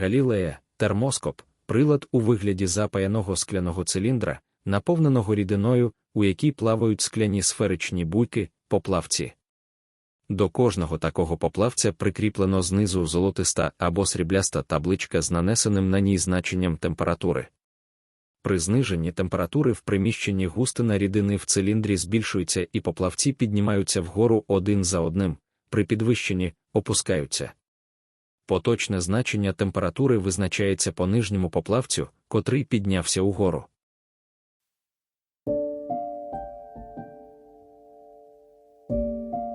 Галілея, термоскоп, прилад у вигляді запаяного скляного циліндра, наповненого рідиною, у якій плавають скляні сферичні буйки, поплавці. До кожного такого поплавця прикріплено знизу золотиста або срібляста табличка з нанесеним на ній значенням температури. При зниженні температури в приміщенні густина рідини в циліндрі збільшується і поплавці піднімаються вгору один за одним, при підвищенні опускаються. Поточне значення температури визначається по нижньому поплавцю, котрий піднявся угору.